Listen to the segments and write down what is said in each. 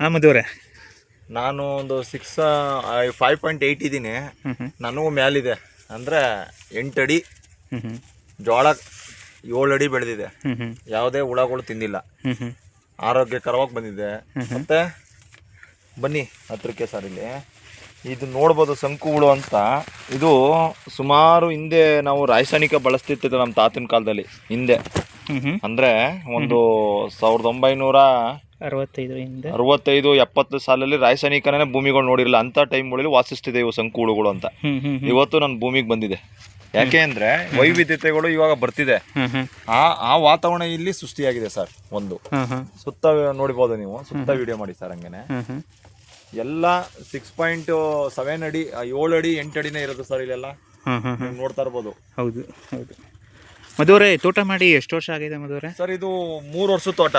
ಹಾಂ ಮದುವರೆ ನಾನು ಒಂದು ಸಿಕ್ಸ್ ಫೈವ್ ಪಾಯಿಂಟ್ ಏಯ್ಟ್ ಇದ್ದೀನಿ. ನನಗೂ ಮ್ಯಾಲಿದೆ. ಅಂದರೆ ಎಂಟು ಅಡಿ ಜೋಳ ಏಳು ಅಡಿ ಬೆಳೆದಿದೆ. ಯಾವುದೇ ಹುಳಗಳು ತಿಂದಿಲ್ಲ. ಆರೋಗ್ಯಕರವಾಗಿ ಬಂದಿದೆ. ಮತ್ತೆ ಬನ್ನಿ ಹತ್ರಕ್ಕೆ ಸರ್ ಇಲ್ಲಿ. ಇದು ನೋಡ್ಬೋದು ಶಂಕು ಹುಳು ಅಂತ. ಇದು ಸುಮಾರು ಹಿಂದೆ ನಾವು ರಾಸಾಯನಿಕ ಬಳಸ್ತಿರ್ತಿದ್ದೆ ನಮ್ಮ ತಾತನ ಕಾಲದಲ್ಲಿ ಹಿಂದೆ. ಅಂದರೆ ಒಂದು ಸಾವಿರದ ಒಂಬೈನೂರ ಅರವತ್ತೈದು ಎಪ್ಪತ್ತು ಸಾಲಲ್ಲಿ ರಾಸಾಯನಿಕನೇ ಭೂಮಿಗಳು ನೋಡಿರಲಿಲ್ಲ. ಅಂತ ಟೈಮ್ಗಳಲ್ಲಿ ವಾಸಿಸ್ತಿದೆ ಇವು ಸಂಕೂಳುಗಳು ಅಂತ. ಇವತ್ತು ನನ್ನ ಭೂಮಿಗೆ ಬಂದಿದೆ. ಯಾಕೆ ಅಂದ್ರೆ ವೈವಿಧ್ಯತೆಗಳು ಇವಾಗ ಬರ್ತಿದೆ. ಆ ಆ ವಾತಾವರಣ ಇಲ್ಲಿ ಸೃಷ್ಟಿಯಾಗಿದೆ ಸರ್ ಒಂದು. ಸುತ್ತ ನೋಡಿಬಹುದು ನೀವು ಸುತ್ತ ವಿಡಿಯೋ ಮಾಡಿ ಸರ್ ಹಂಗೇನೆ. ಎಲ್ಲ ಸಿಕ್ಸ್ ಪಾಯಿಂಟ್ ಸೆವೆನ್ ಅಡಿ ಏಳು ಅಡಿ ಎಂಟು ಅಡಿನೇ ಇರೋದು ಸರ್ ಇಲ್ಲೆಲ್ಲ. ನೋಡ್ತಾ ಇರ್ಬೋದು. ಹೌದು ಹೌದು. ಮದುವರೆ ತೋಟ ಮಾಡಿ ಎಷ್ಟು ವರ್ಷ ಆಗಿದೆ ಮಧುವರೆ ಸರ್ ಇದು ಮೂರು ವರ್ಷದ ತೋಟ.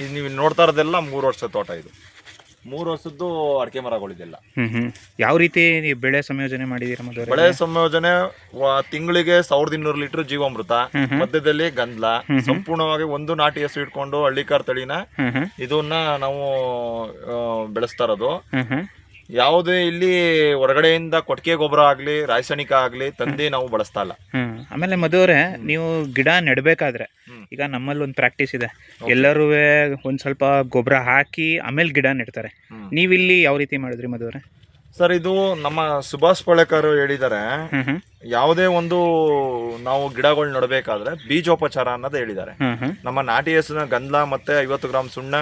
ಇದು ನೀವು ನೋಡ್ತಾ ಇರೋದೆಲ್ಲ ಮೂರು ವರ್ಷದ ತೋಟ ಇದು. ಮೂರು ವರ್ಷದ್ದು ಅಡಿಕೆ ಮರಗಳಿದೆಲ್ಲ. ಯಾವ ರೀತಿ ನೀವು ಬೆಳೆ ಸಂಯೋಜನೆ ಮಾಡಿದೀರಾ ಮಧುವರೆ ಬೆಳೆ ಸಂಯೋಜನೆ ತಿಂಗಳಿಗೆ ಸಾವಿರದ ಇನ್ನೂರು ಲೀಟರ್ ಜೀವಾಮೃತ. ಮಧ್ಯದಲ್ಲಿ ಗಂಧಲ ಸಂಪೂರ್ಣವಾಗಿ ಒಂದು ನಾಟಿ ಹಸು ಇಟ್ಕೊಂಡು ಹಳ್ಳಿಕಾರ್ ತಳಿನ ಇದನ್ನ ನಾವು ಬೆಳೆಸ್ತಾರದು ಬೆಳೆಸ್ತಾ ಇರೋದು. ಯಾವುದೇ ಇಲ್ಲಿ ಹೊರಗಡೆಯಿಂದ ಕೊಟ್ಟಿಗೆ ಗೊಬ್ಬರ ಆಗ್ಲಿ ರಾಸಾಯನಿಕ ಆಗ್ಲಿ ತಂದು ನಾವು ಬಳಸ್ತಾ ಇಲ್ಲ. ಹ್ಮ್. ಆಮೇಲೆ ಮದುವೆ ನೀವು ಗಿಡ ನೆಡಬೇಕಾದ್ರೆ ಈಗ ನಮ್ಮಲ್ಲಿ ಒಂದು ಪ್ರಾಕ್ಟೀಸ್ ಇದೆ. ಎಲ್ಲರೂ ಒಂದ್ ಸ್ವಲ್ಪ ಗೊಬ್ಬರ ಹಾಕಿ ಆಮೇಲೆ ಗಿಡ ನೆಡ್ತಾರೆ. ನೀವಿಲ್ಲಿ ಯಾವ ರೀತಿ ಮಾಡಿದ್ರಿ ಮದುವರೆ ಸರ್ ಇದು ನಮ್ಮ ಸುಭಾಷ್ ಪಳೇಕರ್ ಹೇಳಿದ್ದಾರೆ. ಯಾವುದೇ ಒಂದು ನಾವು ಗಿಡಗಳು ನೋಡಬೇಕಾದ್ರೆ ಬೀಜೋಪಚಾರ ಅನ್ನೋದು ಹೇಳಿದ್ದಾರೆ. ನಮ್ಮ ನಾಟಿ ಹಸುನ ಗಂಧ ಮತ್ತೆ ಐವತ್ತು ಗ್ರಾಮ್ ಸುಣ್ಣ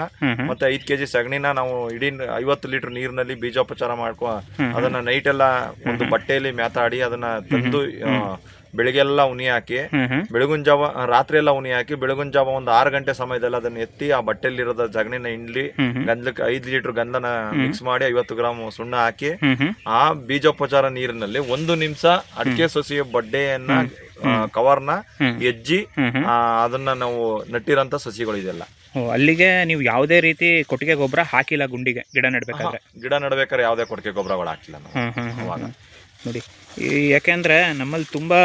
ಮತ್ತೆ ಐದ್ ಕೆಜಿ ಸಗಣಿನ ನಾವು ಇಡೀ ಐವತ್ತು ಲೀಟರ್ ನೀರಿನಲ್ಲಿ ಬೀಜೋಪಚಾರ ಮಾಡ್ಕೊ ಅದನ್ನ ನೈಟ್ ಎಲ್ಲ ಒಂದು ಬಟ್ಟೆಯಲ್ಲಿ ಮ್ಯಾತಾಡಿ ಅದನ್ನ ತಂದು ಬೆಳಿಗ್ಗೆಲ್ಲ ಉನಿ ಹಾಕಿ ಬೆಳಗುನ್ ಜಾವ ರಾತ್ರಿ ಎಲ್ಲ ಉನಿ ಹಾಕಿ ಬೆಳಗುನ್ ಜಾವ ಒಂದು ಆರು ಗಂಟೆ ಸಮಯದಲ್ಲಿ ಅದನ್ನ ಎತ್ತಿ ಆ ಬಟ್ಟೆಲಿರೋದ ಜಗಣಿನ ಇಂಡ್ಲಿ. ಗಂಧಕ್ಕೆ ಐದು ಲೀಟರ್ ಗಂಧನ ಮಿಕ್ಸ್ ಮಾಡಿ ಐವತ್ತು ಗ್ರಾಮ್ ಸುಣ್ಣ ಹಾಕಿ ಆ ಬೀಜೋಪಚಾರ ನೀರಿನಲ್ಲಿ ಒಂದು ನಿಮಿಷ ಅಡಿಕೆ ಸೊಸೆಯ ಬಡ್ಡೆಯನ್ನ ಕವರ್ನ ಎಜ್ಜಿ ಅದನ್ನ ನಾವು ನಟ್ಟಿರಂತ ಸಸಿಗಳು ಇದೆಲ್ಲ. ಅಲ್ಲಿಗೆ ನೀವು ಯಾವುದೇ ರೀತಿ ಕೊಟ್ಟಿಗೆ ಗೊಬ್ಬರ ಹಾಕಿಲ್ಲ ಗುಂಡಿಗೆ ಗಿಡ ನೆಡ್ಬೇಕಾದ್ರೆ? ಗಿಡ ನೆಡ್ಬೇಕಾದ್ರೆ ಯಾವುದೇ ಕೊಟ್ಟಿಗೆ ಗೊಬ್ಬರಗಳು ಹಾಕಿಲ್ಲ ನಾವು. ನೋಡಿ ಯಾಕೆಂದ್ರೆ ನಮ್ಮಲ್ಲಿ ತುಂಬಾ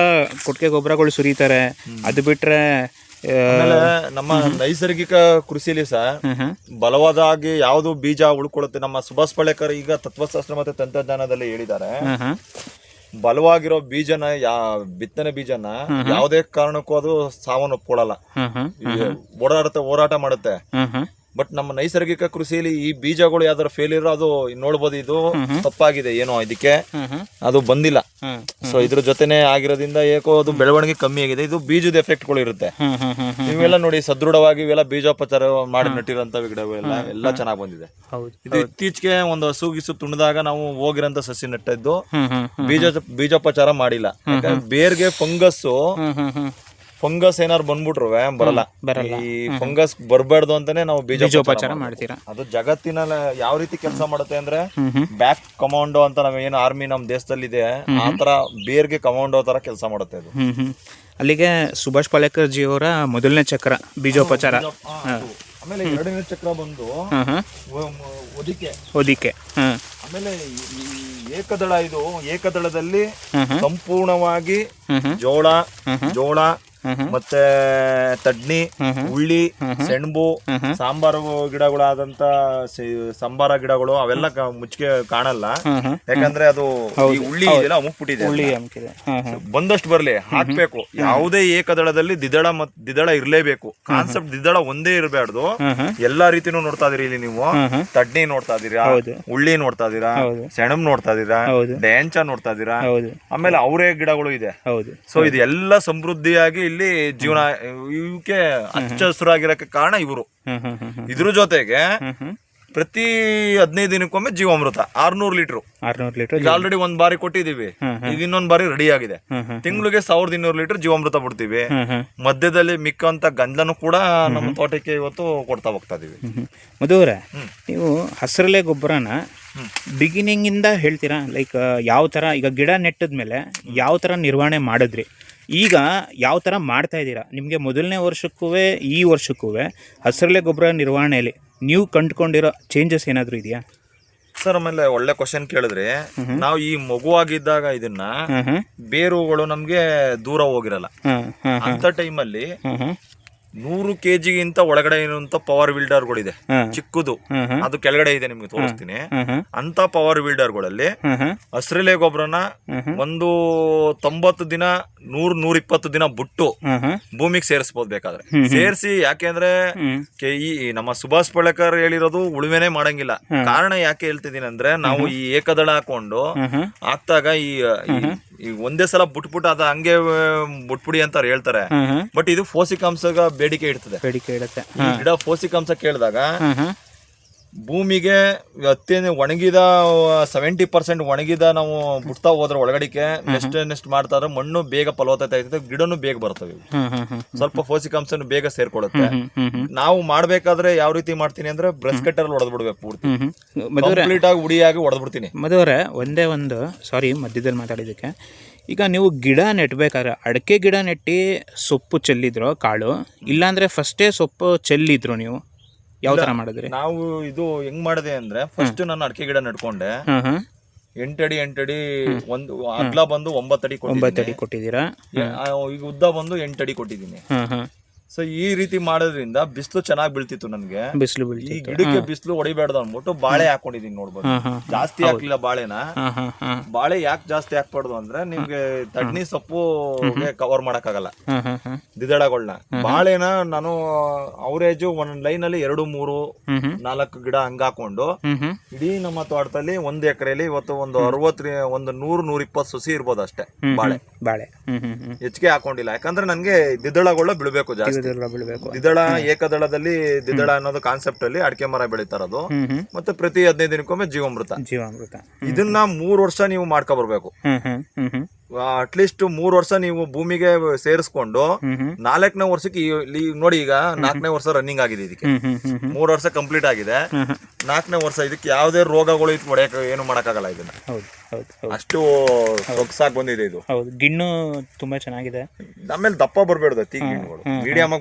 ಕೊಟ್ಟಿಗೆ ಗೊಬ್ಬರಗಳು ಸುರಿತಾರೆ. ಅದು ಬಿಟ್ರೆ ನಮ್ಮ ನೈಸರ್ಗಿಕ ಕೃಷಿಲಿ ಸಹ ಬಲವಾದಾಗಿ ಯಾವುದು ಬೀಜ ಉಳ್ಕೊಳ್ಳುತ್ತೆ ನಮ್ಮ ಸುಭಾಷ್ ಪಳೇಕರ್ ಈಗ ತತ್ವಶಾಸ್ತ್ರ ಮತ್ತೆ ತಂತ್ರಜ್ಞಾನದಲ್ಲಿ ಹೇಳಿದ್ದಾರೆ. ಬಲವಾಗಿರೋ ಬೀಜನ ಯಾ ಬಿತ್ತನೆ ಬೀಜನ ಯಾವುದೇ ಕಾರಣಕ್ಕೂ ಅದು ಸಾವನ್ನು ಒಪ್ಕೊಳ್ಳಲ್ಲ ಹ್ಮ್ ಹ್ಮ್. ಈ ಓಡಾಡುತ್ತೆ ಹೋರಾಟ ಮಾಡುತ್ತೆ. ಬಟ್ ನಮ್ಮ ನೈಸರ್ಗಿಕ ಕೃಷಿಯಲ್ಲಿ ಈ ಬೀಜಗಳು ಯಾವ್ದಾರು ಫೇಲ್ಯೂರ್ ಅದು ನೋಡ್ಬೋದು ಇದು ತಪ್ಪಾಗಿದೆ ಏನೋ ಇದಕ್ಕೆ. ಅದು ಬಂದಿಲ್ಲ. ಸೊ ಇದ್ರ ಜೊತೆನೆ ಆಗಿರೋದ್ರಿಂದ ಏಕೋ ಅದು ಬೆಳವಣಿಗೆ ಕಮ್ಮಿ ಆಗಿದೆ. ಇದು ಬೀಜದ ಎಫೆಕ್ಟ್ಗಳು ಇರುತ್ತೆ. ಇವೆಲ್ಲ ನೋಡಿ ಸದೃಢವಾಗಿ ಇವೆಲ್ಲ ಬೀಜೋಪಚಾರ ಮಾಡಿ ನೆಟ್ಟಿರೋಂಥ ಗಿಡಗಳೆಲ್ಲ ಎಲ್ಲ ಚೆನ್ನಾಗಿ ಬಂದಿದೆ. ಇದು ಇತ್ತೀಚೆಗೆ ಒಂದು ಹಸು ಗಿಸು ತುಣಿದಾಗ ನಾವು ಹೋಗಿರೋಂಥ ಸಸಿ ನಟ್ಟದ್ದು ಬೀಜ ಬೀಜೋಪಚಾರ ಮಾಡಿಲ್ಲ. ಬೇರ್ಗೆ ಫಂಗಸ್ ಫಂಗಸ್ ಏನಾರು ಬಂದ್ಬಿಟ್ರು ಬರಲ್ಲ. ಬರಲ್ಲ. ಈ ಫಂಗಸ್ ಬರಬಾರ್ದು ಅಂತಾನೆ ನಾವು ಬೀಜೋಪಚಾರ ಮಾಡ್ತೀರಾ? ಅದು ಜಗತ್ತಿನ ಯಾವ ರೀತಿ ಕೆಲಸ ಮಾಡುತ್ತೆ ಅಂದ್ರೆ ಬ್ಯಾಕ್ ಕಮಾಂಡೋ ಅಂತ ನಾವ್ ಏನು ಆರ್ಮಿ ನಮ್ಮ ದೇಶದಲ್ಲಿ ಇದೆ ಆ ತರ ಬೇರ್ಗೆ ಕಮಾಂಡೋ ತರ ಕೆಲಸ ಮಾಡುತ್ತೆ ಅದು. ಅಲ್ಲಿಗೆ ಸುಭಾಷ್ ಪಾಲೇಕರ್ ಜಿ ಅವರ ಮೊದಲನೇ ಚಕ್ರ ಬೀಜೋಪಚಾರ. ಆಮೇಲೆ ಎರಡನೇ ಚಕ್ರ ಬಂದು ಒದಿಕೆ. ಒದಿಕೆ ಆಮೇಲೆ ಏಕದಳ ಇದು ಏಕದಳದಲ್ಲಿ ಸಂಪೂರ್ಣವಾಗಿ ಜೋಳ ಜೋಳ ಮತ್ತೆ ತಡ್ನಿ ಹುಳ್ಳಿ ಉಳ್ಳಿ ಸೆಣಬು ಸಾಂಬಾರು ಗಿಡಗಳಾದಂತ ಸಾಂಬಾರ ಸಂಬಾರ ಗಿಡಗಳು ಅವೆಲ್ಲ ಮುಚ್ಚಿಗೆ ಕಾಣಲ್ಲ ಯಾಕಂದ್ರೆ ಅದು ಈ ಉಳ್ಳಿ ಇದೆಲ್ಲ ಅಮುಕ್ಬಿಟ್ಟಿದೆ ಬಂದಷ್ಟು ಬರ್ಲಿ ಹಾಕ್ಬೇಕು ಯಾವುದೇ ಏಕದಳದಲ್ಲಿ ದಿದಳ ಮತ್ ದಿದಳ ಇರ್ಲೇಬೇಕು ಕಾನ್ಸೆಪ್ಟ್ ದಿದಳ ಒಂದೇ ಇರಬಾರ್ದು ಎಲ್ಲಾ ರೀತಿನೂ ನೋಡ್ತಾ ಇದೀರಿ ಇಲ್ಲಿ ನೀವು ತಡ್ನಿ ನೋಡ್ತಾ ಇದೀರಾ ಹುಳ್ಳಿ ಉಳ್ಳಿ ನೋಡ್ತಾ ಇದೀರಾ. ಸೆಣಬ್ ನೋಡ್ತಾ ಇದೀರಾ. ಡ್ಯಾಂಚ ನೋಡ್ತಾ ಇದೀರಾ ಆಮೇಲೆ ಅವರೇ ಗಿಡಗಳು ಇದೆ ಹೌದು ಸೊ ಇದೆಲ್ಲ ಸಮೃದ್ಧಿಯಾಗಿ ಇಲ್ಲಿ ಜೀವನ ಇವಕ್ಕೆ ಹಚ್ಚ ಹಸಿರಾಗಿರಕ್ಕೆ ಕಾರಣ ಇವರು. ಇದ್ರ ಜೊತೆಗೆ ಪ್ರತಿ ಹದಿನೈದು ದಿನಕ್ಕೊಮ್ಮೆ ಜೀವಾಮೃತ ಆರ್ನೂರು ಲೀಟರ್. ಆರ್ನೂರು ಲೀಟರ್ ಆಲ್ರೆಡಿ ಒಂದ್ ಬಾರಿ ಕೊಟ್ಟಿದೀವಿ ಈಗ ಇನ್ನೊಂದ್ ಬಾರಿ ರೆಡಿ ಆಗಿದೆ. ತಿಂಗಳಿಗೆ ಸಾವಿರದ ಇನ್ನೂರು ಲೀಟರ್ ಜೀವಾಮೃತ ಬಿಡ್ತೀವಿ. ಮಧ್ಯದಲ್ಲಿ ಮಿಕ್ಕಂತ ಗಂಧನು ಕೂಡ ನಮ್ಮ ತೋಟಕ್ಕೆ ಇವತ್ತು ಕೊಡ್ತಾ ಹೋಗ್ತಾ ಇದೀವಿ. ಮಧುವರ ನೀವು ಹಸಿರಲೆ ಗೊಬ್ಬರನ. ಬಿಗಿನಿಂಗ್ ಇಂದ ಹೇಳ್ತೀರಾ? ಲೈಕ್ ಯಾವ ತರ ಈಗ ಗಿಡ ನೆಟ್ಟದ್ಮೇಲೆ ಯಾವ ತರ ನಿರ್ವಹಣೆ ಮಾಡಿದ್ರಿ? ಈಗ ಯಾವ ಥರ ಮಾಡ್ತಾ ಇದ್ದೀರಾ? ನಿಮಗೆ ಮೊದಲನೇ ವರ್ಷಕ್ಕೂ ಈ ವರ್ಷಕ್ಕೂ ಹಸಿರಲೆ ಗೊಬ್ಬರ ನಿರ್ವಹಣೆಯಲ್ಲಿ ನೀವು ಕಂಡುಕೊಂಡಿರೋ ಚೇಂಜಸ್ ಏನಾದರೂ ಇದೆಯಾ? ಸರ್ ಆಮೇಲೆ ಒಳ್ಳೆ ಕ್ವಶನ್ ಕೇಳಿದ್ರೆ ನಾವು ಈ ಮಗುವಾಗಿದ್ದಾಗ ಇದನ್ನ ಬೇರುಗಳು ನಮ್ಗೆ ದೂರ ಹೋಗಿರಲ್ಲ. ಅಂತ ಟೈಮಲ್ಲಿ ಹಾಂ ಕೆ ನೂರು ಕೆಜಿಗಿಂತ ಒಳಗಡೆ ಇರುವಂತ ಪವರ್ ವಿಲ್ಡರ್ಗಳಿದೆ ಚಿಕ್ಕದು. ಅದು ಕೆಳಗಡೆ ಇದೆ ನಿಮ್ಗೆ ತೋರಿಸ್ತೀನಿ. ಅಂತ ಪವರ್ ವಿಲ್ಡರ್ಗಳಲ್ಲಿ ಹಸಿರೆಲೆ ಗೊಬ್ಬರನ ಒಂದು ತೊಂಬತ್ತು ದಿನ ನೂರ್ ನೂರ ಇಪ್ಪತ್ತು ದಿನ ಬಿಟ್ಟು ಭೂಮಿಗೆ ಸೇರಿಸಬಹುದು ಬೇಕಾದ್ರೆ. ಸೇರಿಸಿ ಯಾಕೆಂದ್ರೆ ಈ ನಮ್ಮ ಸುಭಾಷ್ ಪಳಕರ್ ಹೇಳಿರೋದು ಉಳುಮೆನೆ ಮಾಡಂಗಿಲ್ಲ. ಕಾರಣ ಯಾಕೆ ಹೇಳ್ತಿದ್ದೀನಿ ಅಂದ್ರೆ ನಾವು ಈ ಏಕದಳ ಹಾಕೊಂಡು ಹಾಕ್ದಾಗ ಈ ಈ- ಈ ಒಂದೇ ಸಲ ಬಿಟ್ಬಿಟ್ಟು ಅದ ಹಂಗೆ ಬುಟ್ ಬಿಟ್ಬಿಡಿ ಅಂತ ಹೇಳ್ತಾರೆ. ಬಟ್ ಇದು ಫೋಸಿಕಾಂಶ ಬೇಡಿಕೆ ಇಡ್ತದೆ ಬೇಡಿಕೆ ಇಡುತ್ತೆ. ಈ ಗಿಡ ಫೋಸಿಕಾಂಶ ಕೇಳಿದಾಗ ಭೂಮಿಗೆ ಅತ್ಯಂತ ಒಣಗಿದ ಸೆವೆಂಟಿ ಪರ್ಸೆಂಟ್ ಒಣಗಿದ ನಾವು ಬಿಡ್ತಾ ಹೋದ್ರೆ ಒಳಗಡಿಕೆ ನೆಸ್ಟ್ ನೆಸ್ಟ್ ಮಾಡ್ತಾ ಇದ್ರೆ ಮಣ್ಣು ಬೇಗ ಫಲವತ್ತತೆ ಆಯ್ತದೆ ಗಿಡನು ಬೇಗ ಬರ್ತವೆ. ಸ್ವಲ್ಪ ಪೋಷಕಾಂಶನು ಬೇಗ ಸೇರ್ಕೊಳ್ಳುತ್ತೆ ಹ್ಞೂ ನಾವು ಮಾಡ್ಬೇಕಾದ್ರೆ ಯಾವ ರೀತಿ ಮಾಡ್ತೀನಿ ಅಂದ್ರೆ ಬ್ರಷ್ ಕಟ್ಟರ್ ಹೊಡೆದ್ ಬಿಡ್ಬೇಕು ಪೂರ್ತಿ. ಕಂಪ್ಲೀಟ್ ಆಗಿ ಉಡಿಯಾಗಿ ಹೊಡೆದ್ ಬಿಡ್ತೀನಿ. ಮದುವೆ ಒಂದೇ ಒಂದು ಸಾರಿ ಮಧ್ಯದಲ್ಲಿ ಮಾತಾಡಿದಕ್ಕೆ ಈಗ ನೀವು ಗಿಡ ನೆಟ್ಬೇಕಾದ್ರೆ ಅಡಿಕೆ ಗಿಡ ನೆಟ್ಟಿ ಸೊಪ್ಪು ಚೆಲ್ಲಿದ್ರು ಕಾಳು ಇಲ್ಲಾಂದ್ರೆ ಫಸ್ಟೇ ಸೊಪ್ಪು ಚೆಲ್ಲಿದ್ರು ನೀವು ಯಾವ ತರ ಮಾಡಿದ್ರಿ? ನಾವು ಇದು ಹೆಂಗ್ ಮಾಡಿದೆ ಅಂದ್ರೆ ಫಸ್ಟ್ ನಾನು ಅಡಿಕೆ ಗಿಡ ನಡ್ಕೊಂಡೆ. ಹಾಂ ಅಡಿ ಎಂಟಡಿ ಎಂಟಡಿ ಒಂದು ಅಗ್ಲ ಬಂದು ಒಂಬತ್ತಡಿ ಒಂಬತ್ತು ಅಡಿ ಕೊಟ್ಟಿದ್ದೀರಾ? ಈಗ ಉದ್ದ ಬಂದು ಎಂಟಡಿ ಕೊಟ್ಟಿದ್ದೀನಿ. ಹಾಂ ಹಾಂ ಸೊ ಈ ರೀತಿ ಮಾಡೋದ್ರಿಂದ ಬಿಸಿಲು ಚೆನ್ನಾಗಿ ಬೀಳ್ತಿತ್ತು ನನಗೆ. ಬಿಸಿಲು ಈ ಬೀಳ್ತಿತ್ತು. ಗಿಡಕ್ಕೆ ಬಿಸಿಲು ಹೊಡಿಬೇಡ್ದು ಅಂದ್ಬಿಟ್ಟು ಬಾಳೆ ಹಾಕೊಂಡಿದೀನಿ ನೋಡ್ಬೋದು. ಹಾಂ ಹಾಂ ಜಾಸ್ತಿ ಹಾಕ್ಲಿಲ್ಲ ಬಾಳೆನ. ಹಾಂ ಹಾಂ ಹಾಂ. ಬಾಳೆ ಯಾಕೆ ಜಾಸ್ತಿ ಹಾಕ್ಬಾರ್ದು ಅಂದ್ರೆ ನಿಮ್ಗೆ ತಡ್ನಿ ಸೊಪ್ಪು ಕವರ್ ಮಾಡಕ್ಕಾಗಲ್ಲ. ಹಾಂ ಹಾಂ ಹಾಂ. ದ್ವಿದಳಗಳನ್ನ ಬಾಳೆನ ನಾನು ಅವರೇಜು ಒಂದ್ ಲೈನ್ ಅಲ್ಲಿ ಎರಡು ಮೂರು ನಾಲ್ಕು ಗಿಡ ಹಂಗ ಹಾಕೊಂಡು ಇಡೀ ನಮ್ಮ ತೋಟದಲ್ಲಿ ಒಂದ್ ಎಕರೆಯಲ್ಲಿ ಇವತ್ತು ಒಂದು ಅರವತ್ ಒಂದು ನೂರ್ ನೂರ ಇಪ್ಪತ್ತು ಸಸಿ ಇರ್ಬೋದು ಅಷ್ಟೇ ಬಾಳೆ. ಬಾಳೆ. ಹ್ಮ್ ಹೆಚ್ಚಿಗೆ ಹಾಕೊಂಡಿಲ್ಲ. ಯಾಕಂದ್ರೆ ನನ್ಗೆ ದಿದಳಗಳ ಬೀಳ್ಬೇಕು ಜಾಸ್ತಿ. ಇದೆಲ್ಲ ಬೆಳಿಬೇಕು. ದ್ವಿದಳ ಏಕದಳದಲ್ಲಿ ದ್ವಿದಳ ಅನ್ನೋದು ಕಾನ್ಸೆಪ್ಟ್ ಅಲ್ಲಿ ಅಡಿಕೆ ಮರ ಬೆಳೀತಾರದು ಮತ್ತೆ ಪ್ರತಿ ಹದಿನೈದು ದಿನಕ್ಕೊಮ್ಮೆ ಜೀವಾಮೃತ. ಜೀವಾಮೃತ. ಇದನ್ನ ಮೂರ್ ವರ್ಷ ನೀವು ಮಾಡ್ಕೊ ಬರ್ಬೇಕು. ಅಟ್ಲೀಸ್ಟ್ ಮೂರ್ ವರ್ಷ ನೀವು ಭೂಮಿಗೆ ಸೇರಿಸ್ಕೊಂಡು ನಾಲ್ಕನೇ ವರ್ಷಕ್ಕೆ ಈ- ಈ- ನೋಡಿ ಈಗ ನಾಲ್ಕನೇ ವರ್ಷ ರನ್ನಿಂಗ್ ಆಗಿದೆ ಇದಕ್ಕೆ. ಮೂರ್ ವರ್ಷ ಕಂಪ್ಲೀಟ್ ಆಗಿದೆ. ನಾಲ್ಕನೇ ವರ್ಷ ಇದಕ್ಕೆ ಯಾವುದೇ ರೋಗಗಳು ಇದು ಹೊಡೆಯಕ್ಕೆ ಏನು ಮಾಡಕ್ಕಾಗಲ್ಲ ಇದನ್ನ. ಹೌದು ಹೌದು ಹೌದು. ಅಷ್ಟು ಸೊಗ್ಸಾಗಿ ಬಂದಿದೆ ಇದು. ಹೌದು ಗಿಣ್ಣು ತುಂಬಾ ಚೆನ್ನಾಗಿದೆ. ಆಮೇಲೆ ದಪ್ಪ ಬರ್ಬೇಡ್ದು ತೀ ಗಿಣ್ಣುಗಳು. ಮೀಡಿಯಂ